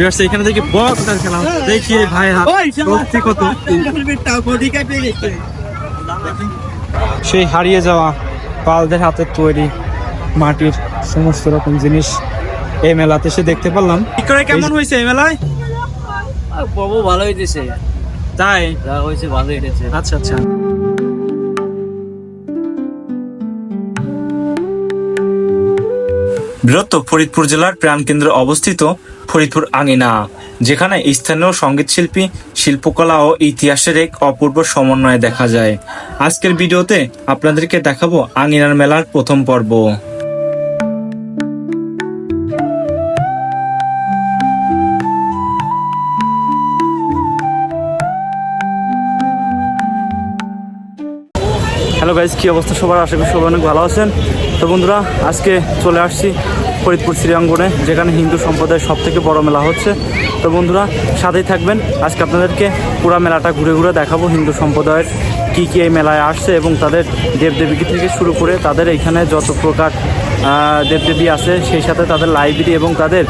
Viewers এখানে থেকে boxer খেলা হচ্ছে। দেখি ভাই হাত সত্যি কত সেই হারিয়ে যাওয়া পালদের হাতের তৈরি মাটির সমস্ত রকম জিনিস এই মেলাতে এসে দেখতে পারলাম। কি করে কেমন হয়েছে এই মেলায়? বাবু ভালো হইতেছে। তাই? হয়েছে ভালো হইতেছে। আচ্ছা আচ্ছা। বৃহত্তর ফরিদপুর জেলার প্রাণকেন্দ্রে অবস্থিত ফরিদপুর আঙিনা, যেখানে স্থানীয় সংগীত শিল্পী শিল্পকলা ও ইতিহাসের এক অপূর্ব সমন্বয় দেখা যায়। আজকের ভিডিওতে আপনাদেরকে দেখাবো আঙিনার মেলার প্রথম পর্ব। হ্যালো গাইজ কী অবস্থা সবার? আশা করি সবাই অনেক ভালো আছেন। তো বন্ধুরা, আজকে চলে আসছি ফরিদপুর শ্রীঅঙ্গনে যেখানে হিন্দু সম্প্রদায়ের সব থেকে বড় মেলা হচ্ছে। তো বন্ধুরা, সাথেই থাকবেন। আজকে আপনাদেরকে পুরো মেলাটা ঘুরে ঘুরে দেখাবো, হিন্দু সম্প্রদায়ের কী কী এই মেলায় আসছে এবং তাদের দেবদেবীকে থেকে শুরু করে তাদের এইখানে যত প্রকার দেবদেবী আছে, সেই সাথে তাদের লাইব্রেরি এবং তাদের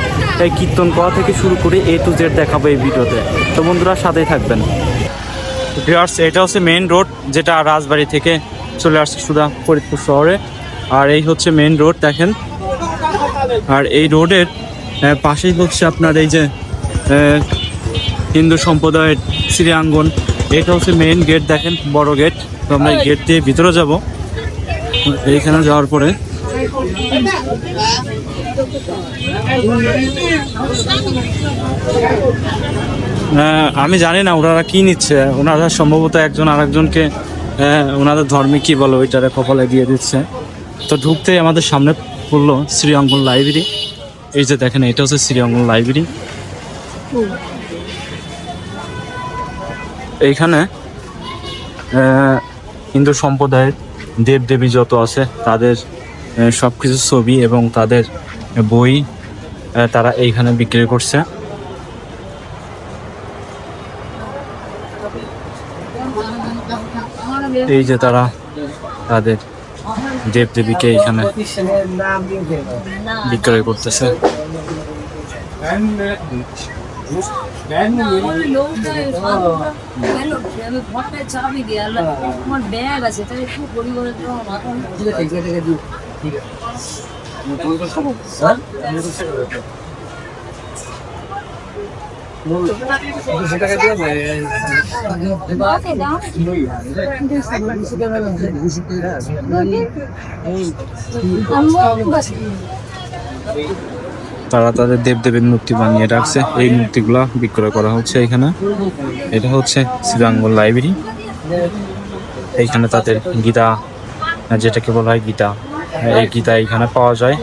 এই কীর্তন করা থেকে শুরু করে এ টু জেড দেখাবো এই ভিডিওতে। তো বন্ধুরা, সাথেই থাকবেন। ভিউয়ার্স, এটা হচ্ছে মেইন রোড যেটা রাজবাড়ি থেকে চলে আসছে সুদা ফরিদপুর শহরে। আর এই হচ্ছে মেইন রোড দেখেন। আর এই রোডের পাশেই হচ্ছে আপনার এই যে হিন্দু সম্প্রদায়ের শ্রীআঙ্গন এটা হচ্ছে মেইন গেট দেখেন বড় গেট তো আমরা এই গেট দিয়ে ভিতরে যাব। এইখানে যাওয়ার পরে। আমি জানি না ওনারা কি নিচ্ছে। ওনারা সম্ভবত একজন আরেকজনকে ওনাদের ধর্মে কি বলে ওইটারে কপালে দিয়ে দিচ্ছে। তো ঢুকতেই আমাদের সামনে পড়ল শ্রীঅঙ্গন লাইব্রেরি। এই যে দেখেন, এটা হচ্ছে শ্রীঅঙ্গন লাইব্রেরি। এইখানে হিন্দু সম্প্রদায়ের দেব দেবী যত আছে, তাদের সব কিছু ছবি এবং তাদের বই তারা এইখানে বিক্রি করছে। এই যে তারা তাদের দেব দেবীকে এখানে বিক্রয় করতেছে। ঠিক ব্যাগ আছে তাই একটু পরিবারের জন্য মাথা তারা তাদের দেবদেবীর মূর্তি বানিয়ে রাখছে। এই মূর্তিগুলা বিক্রয় করা হচ্ছে এখানে। এটা হচ্ছে শ্রীরাঙ্গল লাইব্রেরি। এইখানে তাদের গীতা, যেটাকে বলা হয় গীতা, এই গীতা এইখানে পাওয়া যায়।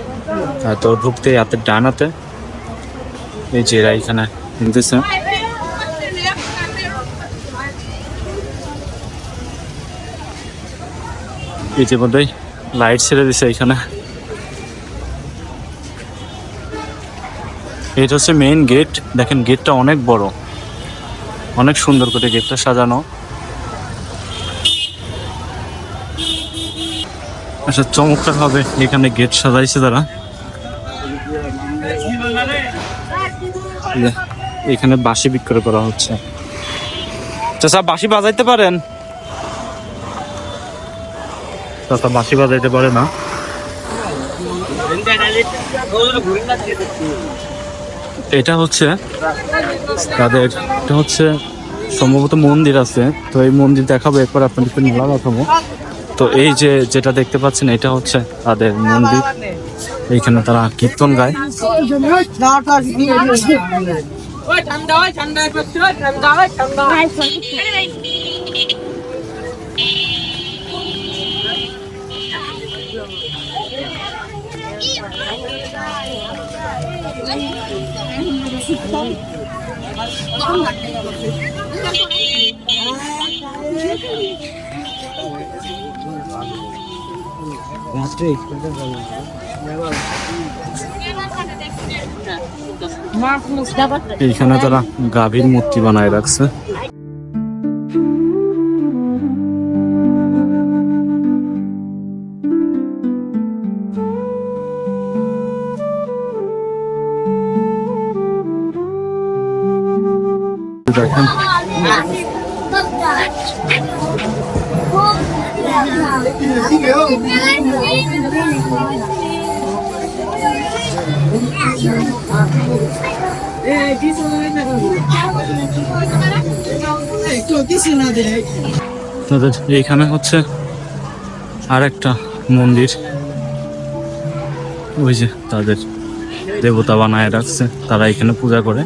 তো ঢুকতে হাতের ডান হাতে। এই যে এখানে নিতেছে ইতিমধ্যেই লাইট ছেড়ে দিছে এখানে এটা হচ্ছে মেইন গেট দেখেন গেটটা অনেক বড়। অনেক সুন্দর করে গেটটা সাজানো। আচ্ছা চমৎকার হবে এখানে গেট সাজাইছে তারা। এখানে বাঁশি বিক্রয় করা হচ্ছে। চাচা বাঁশি বাজাইতে পারেন? চাচা বাঁশি বাজাইতে পারে না। এটা হচ্ছে তাদের এটা হচ্ছে সম্ভবত মন্দির আছে। তো এই মন্দির দেখাবো এরপর আপনাদেরকে মেলা দেখাবো। তো এই যে যেটা দেখতে পাচ্ছেন এটা হচ্ছে তাদের মন্দির। এইখানে তারা কীর্তন গায়। ওই ঠান্ডায় ঠান্ডায় পড়ছো ঠান্ডায় ঠান্ডায় Thank you. এইখানে তারা গাভীর মূর্তি বানায় রাখছে। দেখেন তাদের এইখানে হচ্ছে আর একটা মন্দির। ওই যে তাদের দেবতা বানায় রাখছে, তারা এখানে পূজা করে।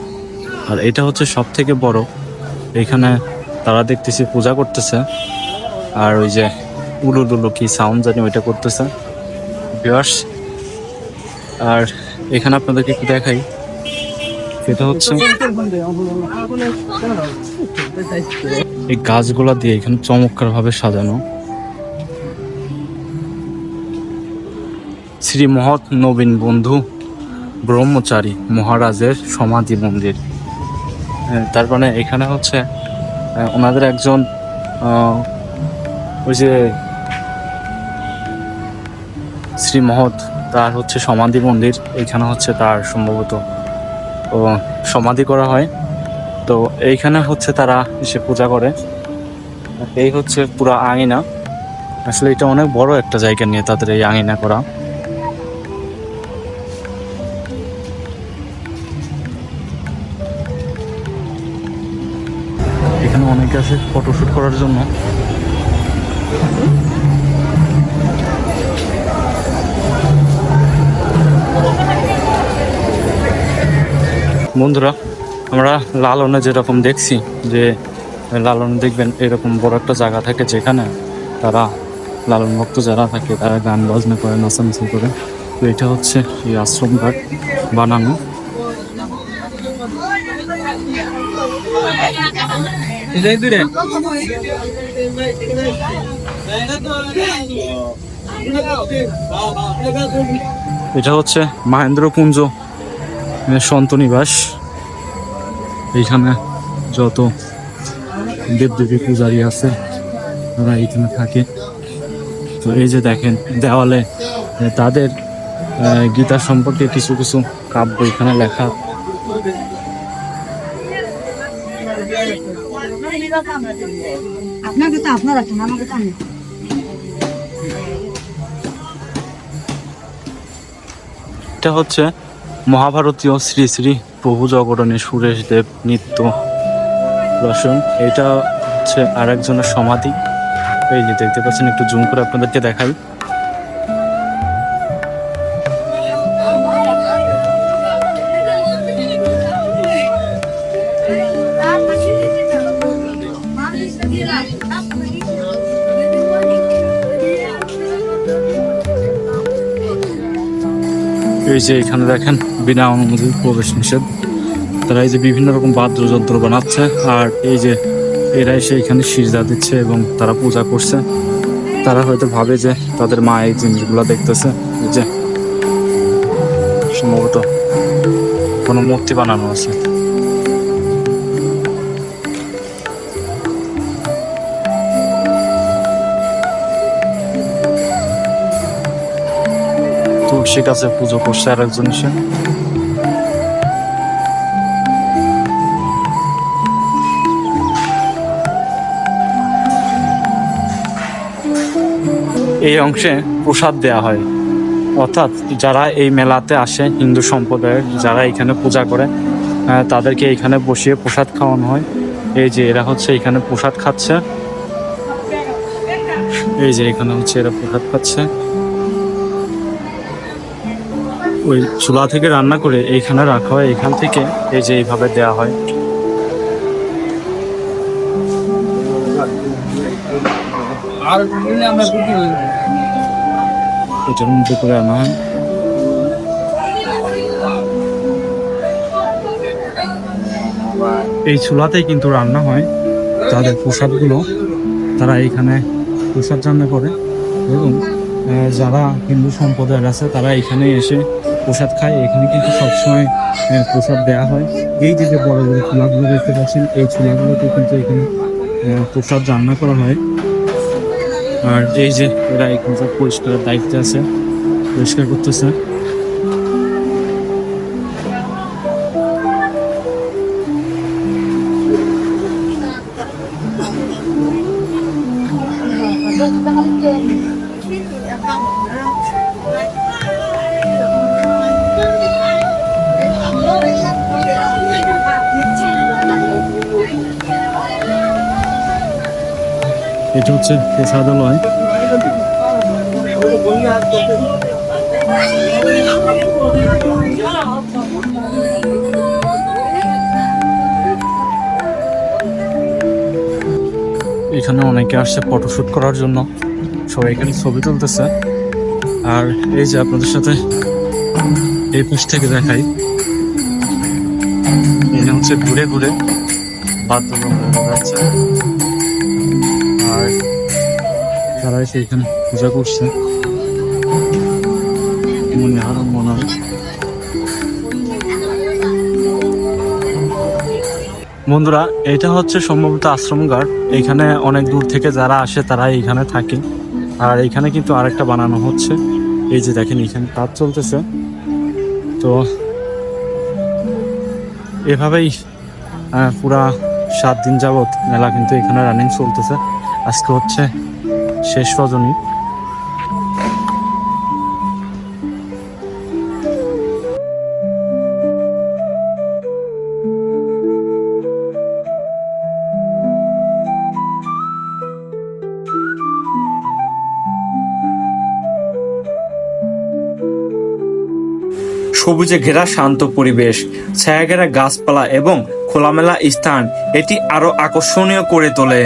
আর এটা হচ্ছে সব থেকে বড়। এখানে তারা দেখতেছি পূজা করতেছে। আর ওই যে উলু ডুলু কি সাউন্ড জানি ওইটা করতেছে। ভিউয়ার্স আর এখানে আপনাদেরকে একটু দেখাই। সেটা হচ্ছে এই গাছগুলা দিয়ে এখানে চমৎকার ভাবে সাজানো। শ্রী মহৎ নবীন বন্ধু ব্রহ্মচারী মহারাজের সমাধি মন্দির। হ্যাঁ, তার মানে এখানে হচ্ছে ওনাদের একজন ওই যে শ্রী মহৎ, তার হচ্ছে সমাধি মন্দির এখানে হচ্ছে তার সম্ভবত সমাধি করা হয়। তো এইখানে হচ্ছে তারা এসে পূজা করে। এই হচ্ছে পুরো আঙিনা। আসলে এটা অনেক বড় একটা জায়গা নিয়ে তাদের এই আঙিনা করা। এখানে অনেকে আছে ফটোশ্যুট করার জন্য। বন্ধুরা, আমরা লালনে যেরকম দেখছি যে লালন দেখবেন, এরকম বড় একটা জায়গা থাকে যেখানে তারা লালন ভক্ত যারা থাকে, তারা গান বাজনা করে, নাচানাচি করে। তো এটা হচ্ছে এই আশ্রম ঘাট বানানো। এটা হচ্ছে মাহেন্দ্রপুঞ্জ মানে সন্তনিবাস এইখানে যত দেবদেবী পূজারি আছে, তারা এইখানে থাকে। তো এই যে দেখেন, দেওয়ালে তাদের গীতা সম্পর্কে কিছু কিছু কাব্য এখানে লেখা। আপনাকে তো আপনার আছেন আমাকে তো আমি। এটা হচ্ছে মহাভারতীয় শ্রী শ্রী প্রভু জগরণী সুরেশ দেব নিত্য রসন এটা হচ্ছে আর একজনের সমাধি। এই যে দেখতে পাচ্ছেন, একটু জুম করে আপনাদেরকে দেখাই। এই যে এখানে দেখেন, বিনা অনুমতি প্রবেশ নিষেধ। তারা এই যে বিভিন্ন রকম বাদ্যযন্ত্র বানাচ্ছে, আর এই যে এরা এসে এখানে সিজা দিচ্ছে এবং তারা পূজা করছে। তারা হয়তো ভাবে যে তাদের মা এই জিনিসগুলো দেখতেছে যে সম্ভবত কোনো মূর্তি বানানো আছে। তুলসী কাছে পুজো করছে আর একজন এসে। এই অংশে প্রসাদ দেয়া হয়। অর্থাৎ যারা এই মেলাতে আসে হিন্দু সম্প্রদায়ের, যারা এখানে পূজা করে তাদেরকে এখানে বসিয়ে প্রসাদ খাওয়ানো হয়। এই যে এরা হচ্ছে এখানে প্রসাদ খাচ্ছে। এই যে এখানে হচ্ছে এরা প্রসাদ খাচ্ছে। ওই চুলা থেকে রান্না করে এইখানে রাখা হয় এখান থেকে এই যে এইভাবে দেয়া হয়। এটার মধ্যে করে আনা হয়। এই চুলাতেই কিন্তু রান্না হয় তাদের প্রসাদগুলো তারা এইখানে প্রসাদ রান্না করে এবং যারা হিন্দু সম্প্রদায়ের আছে, তারা এখানে এসে প্রসাদ খায়। এখানে কিন্তু সবসময় প্রসাদ দেওয়া হয়। এই যে বড় বড় চুলাগুলো দেখতে পাচ্ছেন, এই চুলাগুলোতে কিন্তু এখানে প্রসাদ রান্না করা হয়। আর এই যে এরা এখানকার পরিষ্কারের দায়িত্বে আছে, পরিষ্কার করতেছে। এটা হচ্ছে প্রসাদালয় এখানে অনেকে আসছে ফটোশুট করার জন্য। সবাই এখানে ছবি তুলতেছে। আর এই যে আপনাদের সাথে এই পাশ থেকে দেখাই। এটা হচ্ছে ঘুরে ঘুরে বাদ্যযন্ত্র বাজাচ্ছে আর তারা এসে এখানে পূজা করছে। মনে মনে বন্ধুরা, এটা হচ্ছে সম্ভবত আশ্রম ঘাট। এখানে অনেক দূর থেকে যারা আসে তারা এখানে থাকে। আর এখানে কিন্তু আরেকটা বানানো হচ্ছে। এই যে দেখেন এখানে কাজ চলতেছে। তো এভাবেই পুরা সাত দিন যাবত মেলা কিন্তু এখানে রানিং চলতেছে। আজকে হচ্ছে শেষ রজনী। সবুজে ঘেরা শান্ত পরিবেশ ছায়া ঘেরা গাছপালা এবং খোলামেলা স্থান, এটি আরও আকর্ষণীয় করে তোলে।